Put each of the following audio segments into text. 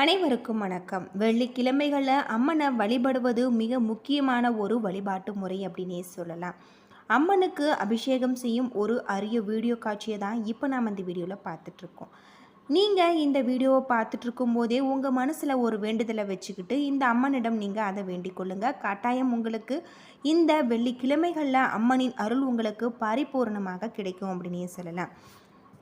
அனைவருக்கும் வணக்கம். வெள்ளிக்கிழமைகளில் அம்மனை வழிபடுவது மிக முக்கியமான ஒரு வழிபாட்டு முறை அப்படின்னே சொல்லலாம். அம்மனுக்கு அபிஷேகம் செய்யும் ஒரு அரிய வீடியோ காட்சியை தான் இப்போ நாம் இந்த வீடியோவில் பார்த்துட்ருக்கோம். நீங்கள் இந்த வீடியோவை பார்த்துட்ருக்கும் போதே உங்கள் மனசில் ஒரு வேண்டுதலை வச்சுக்கிட்டு இந்த அம்மனிடம் நீங்கள் அதை வேண்டிக் கொள்ளுங்கள் கட்டாயம் உங்களுக்கு இந்த வெள்ளிக்கிழமைகளில் அம்மனின் அருள் உங்களுக்கு பரிபூர்ணமாக கிடைக்கும் அப்படின்னே சொல்லலாம்.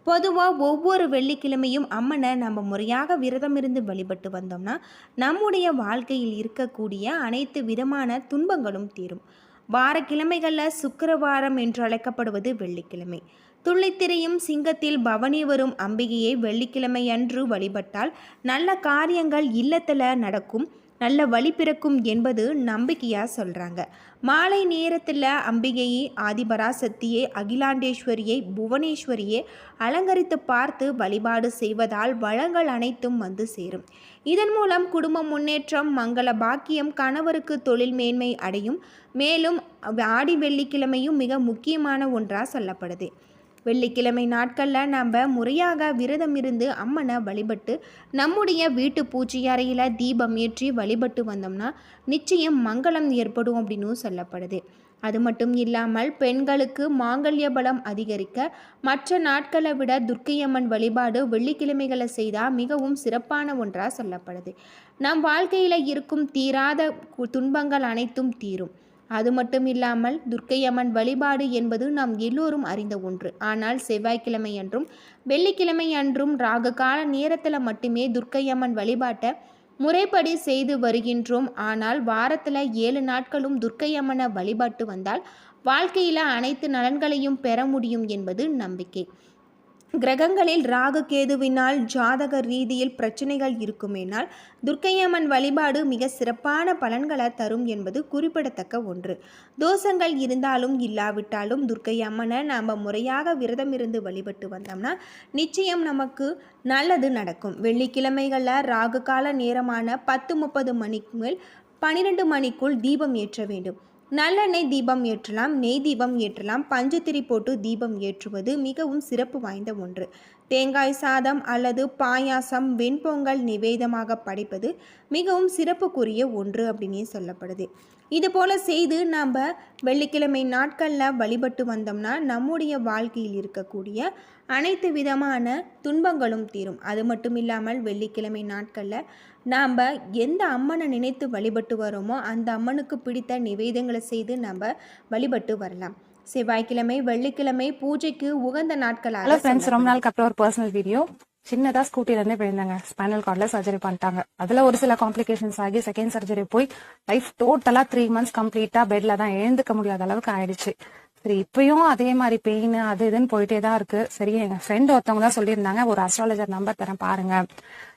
பொதுவாக ஒவ்வொரு வெள்ளிக்கிழமையும் அம்மனை நம்ம முறையாக விரதம் இருந்து வழிபட்டு வந்தோம்னா நம்முடைய வாழ்க்கையில் இருக்கக்கூடிய அனைத்து விதமான துன்பங்களும் தீரும். வாரக்கிழமைகளில் சுக்கரவாரம் என்று அழைக்கப்படுவது வெள்ளிக்கிழமை. துள்ளித்திரையும் சிங்கத்தில் பவனி வரும் அம்பிகையை வெள்ளிக்கிழமை அன்று வழிபட்டால் நல்ல காரியங்கள் இல்லத்தில் நடக்கும். நல்ல வழி பிறக்கும் என்பது நம்பிக்கையாக சொல்கிறாங்க மாலை நேரத்தில் அம்பிகையை ஆதிபராசக்தியை அகிலாண்டேஸ்வரியை புவனேஸ்வரியை அலங்கரித்து பார்த்து வழிபாடு செய்வதால் வளங்கள் அனைத்தும் வந்து சேரும். இதன் மூலம் குடும்ப முன்னேற்றம் மங்கள பாக்கியம் கணவருக்கு தொழில் மேன்மை அடையும். மேலும் ஆடி வெள்ளிக்கிழமையும் மிக முக்கியமான ஒன்றாக சொல்லப்படுது. வெள்ளிக்கிழமை நாட்களில் நம்ம முறையாக விரதம் இருந்து அம்மனை வழிபட்டு நம்முடைய வீட்டு பூஜை அறையில் தீபம் ஏற்றி வழிபட்டு வந்தோம்னா நிச்சயம் மங்களம் ஏற்படும் அப்படின்னு சொல்லப்படுது. அது மட்டும் இல்லாமல் பெண்களுக்கு மாங்கல்ய பலம் அதிகரிக்க மற்ற நாட்களை விட துர்க்கையம்மன் வழிபாடு வெள்ளிக்கிழமைகளை செய்தால் மிகவும் சிறப்பான ஒன்றாக சொல்லப்படுது. நம் வாழ்க்கையில் இருக்கும் தீராத துன்பங்கள் அனைத்தும் தீரும். அது மட்டும் இல்லாமல் துர்க்கையம்மன் வழிபாடு என்பது நாம் எல்லோரும் அறிந்த ஒன்று. ஆனால் செவ்வாய்க்கிழமை அன்றும் வெள்ளிக்கிழமை அன்றும் ராக கால நேரத்தில் மட்டுமே துர்க்கையம்மன் வழிபாட்டை முறைப்படி செய்து வருகின்றோம். ஆனால் வாரத்தில் ஏழு நாட்களும் துர்க்கையம்மனை வழிபாட்டு வந்தால் வாழ்க்கையில் அனைத்து நலன்களையும் பெற முடியும் என்பது நம்பிக்கை. கிரகங்களில் ராகு கேதுவினால் ஜாதக ரீதியில் பிரச்சனைகள் இருக்குமேனால் துர்க்கையம்மன் வழிபாடு மிக சிறப்பான பலன்களை தரும் என்பது குறிப்பிடத்தக்க ஒன்று. தோஷங்கள் இருந்தாலும் இல்லாவிட்டாலும் துர்க்கையம்மனை நாம் முறையாக விரதம் இருந்து வழிபட்டு வந்தோம்னா நிச்சயம் நமக்கு நல்லது நடக்கும். வெள்ளிக்கிழமைகளில் ராகு கால நேரமான பத்து முப்பது மணிக்கு மேல் பன்னிரெண்டு மணிக்குள் தீபம் ஏற்ற வேண்டும். நல்லெண்ணெய் தீபம் ஏற்றலாம் நெய் தீபம் ஏற்றலாம் பஞ்சத்திரி போட்டு தீபம் ஏற்றுவது மிகவும் சிறப்பு வாய்ந்த ஒன்று. தேங்காய் சாதம் அல்லது பாயாசம் வெண்பொங்கல் நிவேதமாக படைப்பது மிகவும் சிறப்புக்குரிய ஒன்று அப்படின்னே சொல்லப்படுது. இதுபோல் செய்து நாம் வெள்ளிக்கிழமை நாட்களில் வழிபட்டு வந்தோம்னா நம்முடைய வாழ்க்கையில் இருக்கக்கூடிய அனைத்து விதமான துன்பங்களும் தீரும். அது மட்டும் இல்லாமல் வெள்ளிக்கிழமை நாட்களில் நாம் எந்த அம்மனை நினைத்து வழிபட்டு வரோமோ அந்த அம்மனுக்கு பிடித்த நிவேதங்களை செய்து நம்ம வழிபட்டு வரலாம். செவ்வாய்க்கிழமை வெள்ளிக்கிழமை பூஜைக்கு உகந்த நாட்களாக ஹலோ ஃப்ரெண்ட்ஸ் ரொம்ப நாளுக்கு அப்புறம் ஒரு பர்சனல் வீடியோ சின்னதா ஸ்கூட்டில இருந்தே விழுந்தாங்க. ஸ்பைனல் கார்ட்ல சர்ஜரி பண்ணிட்டாங்க. அதுல ஒரு சில காம்ப்ளிகேஷன்ஸ் ஆகி செகண்ட் சர்ஜரி போய் லைஃப் டோட்டலா த்ரீ மந்த்ஸ் கம்ப்ளீட்டா பெட்ல தான் எழுந்துக்க முடியாத அளவுக்கு ஆயிடுச்சு. சரி இப்பயும் அதே மாதிரி பெயின் அது இதுன்னு போயிட்டே தான் இருக்கு. சரி எங்க ஃப்ரெண்ட் ஒருத்தவங்க தான் சொல்லியிருந்தாங்க. ஒரு அஸ்ட்ராலஜர் நம்பர் தரேன் பாருங்க.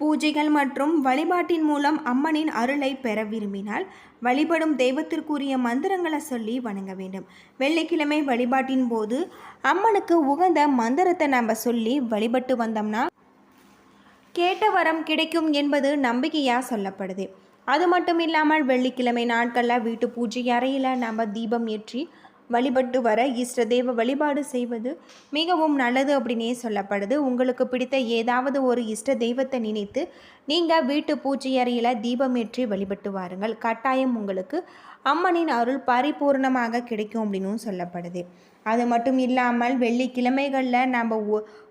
பூஜைகள் மற்றும் வழிபாட்டின் மூலம் அம்மனின் அருளை பெற விரும்பினால் வழிபடும் தெய்வத்திற்குரிய மந்திரங்களை சொல்லி வணங்க வேண்டும். வெள்ளிக்கிழமை வழிபாட்டின் போது அம்மனுக்கு உகந்த மந்திரத்தை நம்ம சொல்லி வழிபட்டு வந்தோம்னா கேட்ட வரம் கிடைக்கும் என்பது நம்பிக்கையாக சொல்லப்படுது. அது மட்டும் இல்லாமல் வெள்ளிக்கிழமை நாட்களில் வீட்டு பூஜை அறையில் நம்ம தீபம் ஏற்றி வழிபட்டு வர இஷ்ட தெய்வ வழிபாடு செய்வது மிகவும் நல்லது அப்படின்னே சொல்லப்படுது. உங்களுக்கு பிடித்த ஏதாவது ஒரு இஷ்ட தெய்வத்தை நினைத்து நீங்கள் வீட்டு பூஜை அறையில் தீபமேற்றி வழிபட்டு வாருங்கள். கட்டாயம் உங்களுக்கு அம்மனின் அருள் பரிபூர்ணமாக கிடைக்கும் அப்படின்னும் சொல்லப்படுது. அது மட்டும் இல்லாமல் வெள்ளிக்கிழமைகளில் நம்ம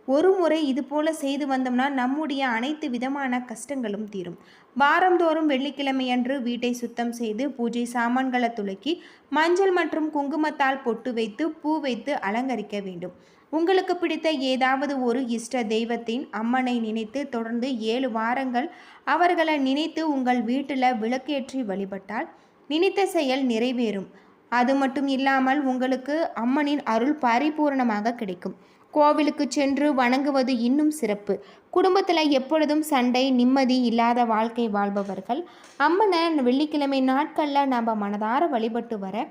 ஒரு முறை இதுபோல் செய்து வந்தோம்னா நம்முடைய அனைத்து விதமான கஷ்டங்களும் தீரும். வாரந்தோறும் வெள்ளிக்கிழமையன்று வீட்டை சுத்தம் செய்து பூஜை சாமான்களை துலக்கி மஞ்சள் மற்றும் குங்குமத்தால் பொட்டு வைத்து பூ வைத்து அலங்கரிக்க வேண்டும். உங்களுக்கு பிடித்த ஏதாவது ஒரு இஷ்ட தெய்வத்தின் அம்மனை நினைத்து தொடர்ந்து ஏழு வாரங்கள் அவர்களை நினைத்து உங்கள் வீட்டில் விளக்கேற்றி வழிபட்டால் நினைத்த செயல் நிறைவேறும். அது மட்டும் இல்லாமல் உங்களுக்கு அம்மனின் அருள் பரிபூரணமாக கிடைக்கும். கோவிலுக்கு சென்று வணங்குவது இன்னும் சிறப்பு. குடும்பத்தில் எப்பொழுதும் சண்டை நிம்மதி இல்லாத வாழ்க்கை வாழ்பவர்கள். அம்மனை வெள்ளிக்கிழமை நாட்களில் நம்ம மனதார வழிபட்டு வர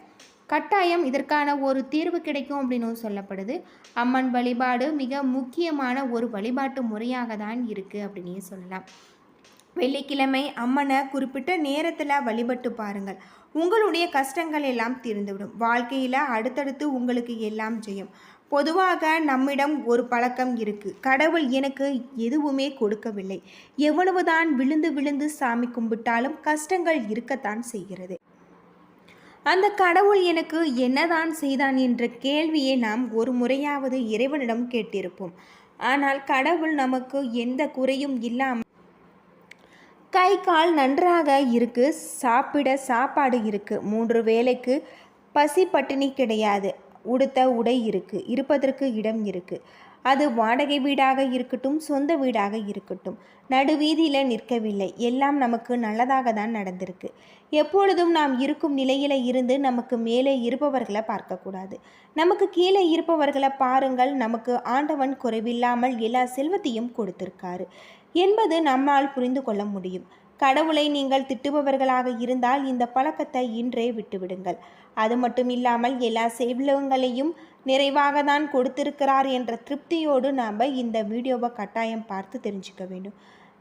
கட்டாயம் இதற்கான ஒரு தீர்வு கிடைக்கும் அப்படின்னு சொல்லப்படுது. அம்மன் வழிபாடு மிக முக்கியமான ஒரு வழிபாட்டு முறையாக தான் இருக்குது அப்படின்னே சொல்லலாம். வெள்ளிக்கிழமை அம்மனை குறிப்பிட்ட நேரத்தில் வழிபட்டு பாருங்கள். உங்களுடைய கஷ்டங்கள் எல்லாம் தீர்ந்துவிடும். வாழ்க்கையில் அடுத்தடுத்து உங்களுக்கு எல்லாம் ஜெயம். பொதுவாக நம்மிடம் ஒரு பழக்கம் இருக்கு. கடவுள் எனக்கு எதுவுமே கொடுக்கவில்லை. எவ்வளவுதான் விழுந்து விழுந்து சாமி கும்பிட்டாலும் கஷ்டங்கள் இருக்கத்தான் செய்கிறது. அந்த கடவுள் எனக்கு என்னதான் செய்தான் என்ற கேள்வியை நாம் ஒரு முறையாவது இறைவனிடம் கேட்டிருப்போம். ஆனால் கடவுள் நமக்கு எந்த குறையும் இல்லாமல் கை கால் நன்றாக இருக்கு. சாப்பிட சாப்பாடு இருக்கு. மூன்று வேளைக்கு பசி பட்டினி கிடையாது. உடுத்த உடை இருக்கு இருப்பதற்கு இடம் இருக்கு. அது வாடகை வீடாக இருக்கட்டும் சொந்த வீடாக இருக்கட்டும். நடுவீதியில் நிற்கவில்லை. எல்லாம் நமக்கு நல்லதாக தான் நடந்திருக்கு. எப்பொழுதும் நாம் இருக்கும் நிலையில் இருந்து நமக்கு மேலே இருப்பவர்களை பார்க்கக்கூடாது நமக்கு கீழே இருப்பவர்களை பாருங்கள். நமக்கு ஆண்டவன் குறைவில்லாமல் எல்லா செல்வத்தையும் கொடுத்திருக்காரு. என்பது நம்மால் புரிந்து கொள்ள முடியும். கடவுளை நீங்கள் திட்டுபவர்களாக இருந்தால் இந்த பழக்கத்தை இன்றே விட்டுவிடுங்கள். அது மட்டும் இல்லாமல் எல்லா செல்வங்களையும் நிறைவாக தான் கொடுத்திருக்கிறார் என்ற திருப்தியோடு நாம் இந்த வீடியோவை கட்டாயம் பார்த்து தெரிஞ்சுக்க வேண்டும்.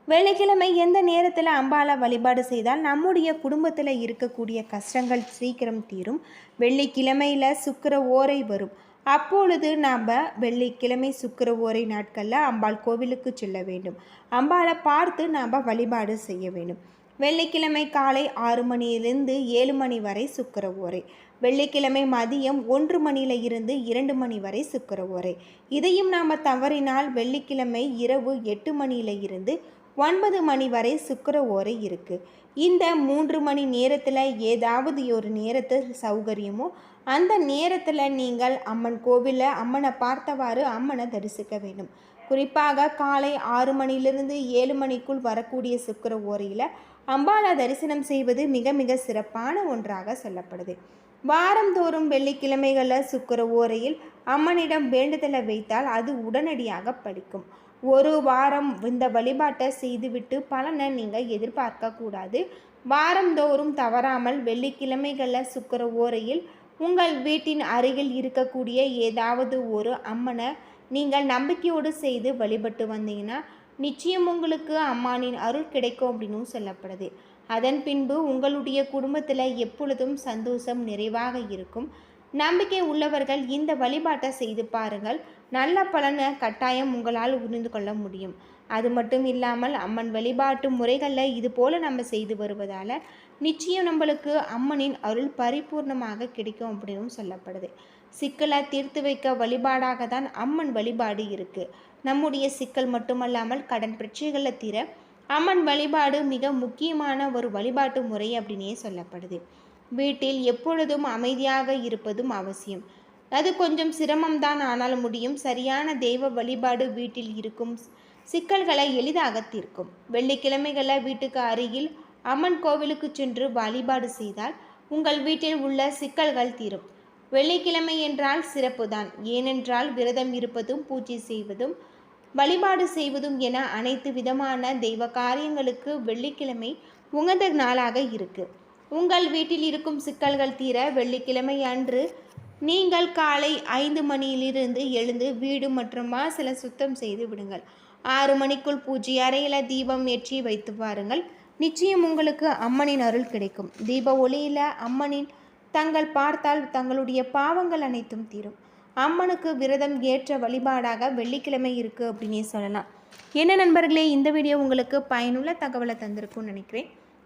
வெள்ளிக்கிழமை எந்த நேரத்தில் அம்பாலை வழிபாடு செய்தால் நம்முடைய குடும்பத்தில் இருக்கக்கூடிய கஷ்டங்கள் சீக்கிரம் தீரும். வெள்ளிக்கிழமையில் சுக்கிர ஓரை வரும். அப்பொழுது நாம் வெள்ளிக்கிழமை சுக்கிர ஓரை நாட்களில் அம்பாள் கோவிலுக்கு செல்ல வேண்டும். அம்பாளை பார்த்து நாம் வழிபாடு செய்ய வேண்டும். வெள்ளிக்கிழமை காலை ஆறு மணியிலிருந்து ஏழு மணி வரை சுக்கர ஓரை வெள்ளிக்கிழமை மதியம் ஒன்று மணியில இருந்து இரண்டு மணி வரை சுக்கர ஓரை இதையும் நாம் தவறினால் வெள்ளிக்கிழமை இரவு எட்டு மணியில இருந்து ஒன்பது மணி வரை சுக்கிர ஓரை இருக்குது இந்த மூன்று மணி நேரத்தில் ஏதாவது ஒரு நேரத்து சௌகரியமோ அந்த நேரத்தில் நீங்கள் அம்மன் கோவிலில் அம்மனை பார்த்தவாறு அம்மனை தரிசிக்க வேண்டும். குறிப்பாக காலை ஆறு மணிலிருந்து ஏழு மணிக்குள் வரக்கூடிய சுக்கிர ஓரையில் அம்பாலா தரிசனம் செய்வது மிக மிக சிறப்பான ஒன்றாக சொல்லப்படுது. வாரந்தோறும் வெள்ளிக்கிழமைகளில் சுக்கிர ஓரையில் அம்மனிடம் வேண்டுதலை வைத்தால் அது உடனடியாக படிக்கும் ஒரு வாரம் இந்த வழிபாட்டை செய்துவிட்டு பலனை நீங்கள் எதிர்பார்க்கக்கூடாது. வாரந்தோறும் தவறாமல் வெள்ளிக்கிழமைகளில் சுக்கர ஓரையில் உங்கள் வீட்டின் அருகில் இருக்கக்கூடிய ஏதாவது ஒரு அம்மனை நீங்கள் நம்பிக்கையோடு செய்து வழிபட்டு வந்தீங்கன்னா நிச்சயம் உங்களுக்கு அம்மானின் அருள் கிடைக்கும் அப்படின்னு சொல்லப்படுது. அதன் பின்பு உங்களுடைய குடும்பத்தில் எப்பொழுதும் சந்தோஷம் நிறைவாக இருக்கும். நம்பிக்கை உள்ளவர்கள் இந்த வழிபாட்டை செய்து பாருங்கள். நல்ல பலனை கட்டாயம் உங்களால் உணர்ந்து கொள்ள முடியும். அது மட்டும் இல்லாமல் அம்மன் வழிபாட்டு முறைகளில் இது போல் நம்ம செய்து வருவதால் நிச்சயம் நம்மளுக்கு அம்மனின் அருள் பரிபூர்ணமாக கிடைக்கும் அப்படின்னு சொல்லப்படுது. சிக்கலை தீர்த்து வைக்க வழிபாடாக தான் அம்மன் வழிபாடு இருக்குது நம்முடைய சிக்கல் மட்டுமல்லாமல் கடன் பிரச்சனைகளை தீர அம்மன் வழிபாடு மிக முக்கியமான ஒரு வழிபாட்டு முறை அப்படின்னே சொல்லப்படுது. வீட்டில் எப்பொழுதும் அமைதியாக இருப்பதும் அவசியம். அது கொஞ்சம் சிரமம்தான் ஆனால் முடியும். சரியான தெய்வ வழிபாடு வீட்டில் இருக்கும் சிக்கல்களை எளிதாக தீர்க்கும். வெள்ளிக்கிழமைகளில் வீட்டுக்கு அருகில் அம்மன் கோவிலுக்கு சென்று வழிபாடு செய்தால் உங்கள் வீட்டில் உள்ள சிக்கல்கள் தீரும். வெள்ளிக்கிழமை என்றால் சிறப்புதான். ஏனென்றால் விரதம் இருப்பதும் பூஜை செய்வதும் வழிபாடு செய்வதும் என அனைத்து விதமான தெய்வ காரியங்களுக்கு வெள்ளிக்கிழமை உகந்த நாளாக இருக்கு. உங்கள் வீட்டில் இருக்கும் சிக்கல்கள் தீர வெள்ளிக்கிழமை அன்று நீங்கள் காலை ஐந்து மணியிலிருந்து எழுந்து வீடு மற்றும் வாசலை சுத்தம் செய்து விடுங்கள். ஆறு மணிக்குள் பூஜை அறையில் தீபம் ஏற்றி வைத்து பாருங்கள் நிச்சயம் உங்களுக்கு அம்மனின் அருள் கிடைக்கும். தீப ஒளியில் அம்மனின் தங்கள் பார்த்தால் தங்களுடைய பாவங்கள் அனைத்தும் தீரும். அம்மனுக்கு விரதம் ஏற்ற வழிபாடாக வெள்ளிக்கிழமை இருக்குது அப்படின்னே சொல்லலாம். என்ன நண்பர்களே இந்த வீடியோ உங்களுக்கு பயனுள்ள தகவலை தந்திருக்கும்னு நினைக்கிறேன்.